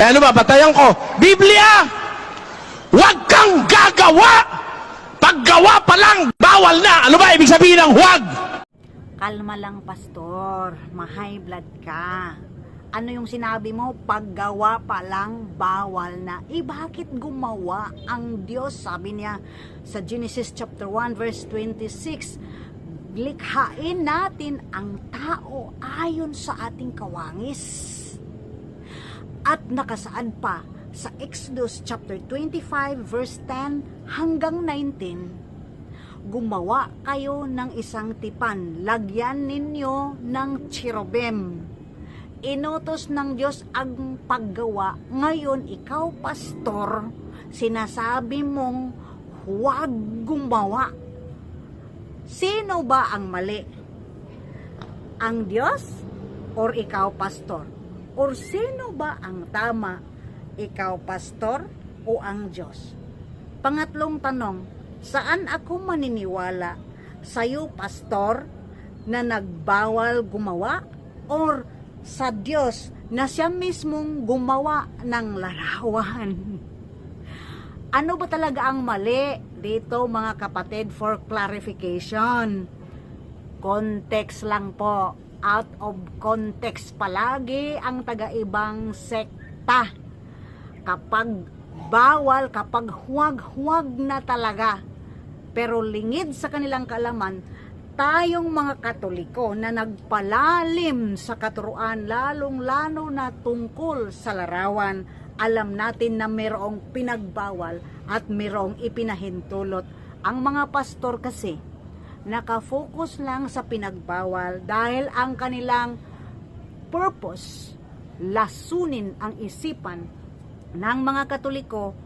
Eh ano ba, batayan ko? Biblia! Huwag kang gagawa! Paggawa pa lang, bawal na! Ano ba ibig sabihin ng huwag? Kalma lang, pastor. Ma-high blood ka. Ano yung sinabi mo? Paggawa pa lang, bawal na. Eh, bakit gumawa ang Diyos? Sabi niya sa Genesis chapter 1 verse 26, likhain natin ang tao ayon sa ating kawangis. At nakasaad pa sa Exodus chapter 25 verse 10 hanggang 19, gumawa kayo ng isang tipan, lagyan ninyo ng cherubim. Inutos ng Diyos ang paggawa. Ngayon, ikaw, pastor, sinasabi mong huwag gumawa. Sino ba ang mali? Ang Diyos or ikaw, pastor? Or sino ba ang tama? Ikaw, pastor o ang Diyos? Pangatlong tanong, saan ako maniniwala? Sa'yo, pastor, na nagbawal gumawa? Or sa Diyos na siya mismong gumawa ng larawan? Ano ba talaga ang mali dito mga kapatid for clarification? Context lang po. Out of context palagi ang taga-ibang sekta. Kapag bawal, kapag huwag-huwag na talaga. Pero lingid sa kanilang kalaman, tayong mga katoliko na nagpalalim sa katuruan, lalong-lalo na tungkol sa larawan, alam natin na mayroong pinagbawal at mayroong ipinahintulot. Ang mga pastor kasi, nakafocus lang sa pinagbawal dahil ang kanilang purpose, lasunin ang isipan ng mga katoliko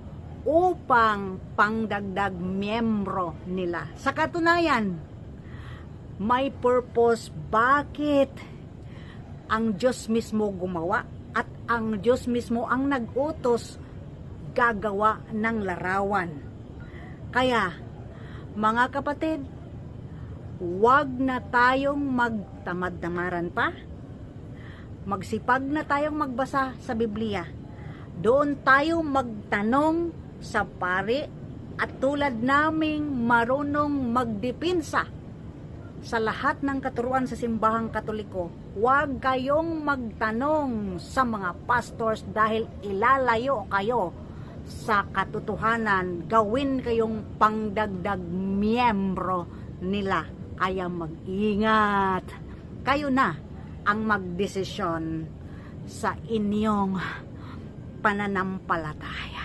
upang pangdagdag miyembro nila. Sa katunayan, may purpose bakit ang Diyos mismo gumawa at ang Diyos mismo ang nag-utos gagawa ng larawan. Kaya, mga kapatid, huwag na tayong magtamad-tamaran pa. Magsipag na tayong magbasa sa Biblia. Doon tayo magtanong sa pari at tulad naming marunong magdipinsa sa lahat ng katuruan sa simbahang katoliko, huwag kayong magtanong sa mga pastors dahil ilalayo kayo sa katotohanan. Gawin kayong pangdagdag miyembro nila. Kaya mag-ingat. Kayo na ang magdesisyon sa inyong pananampalataya.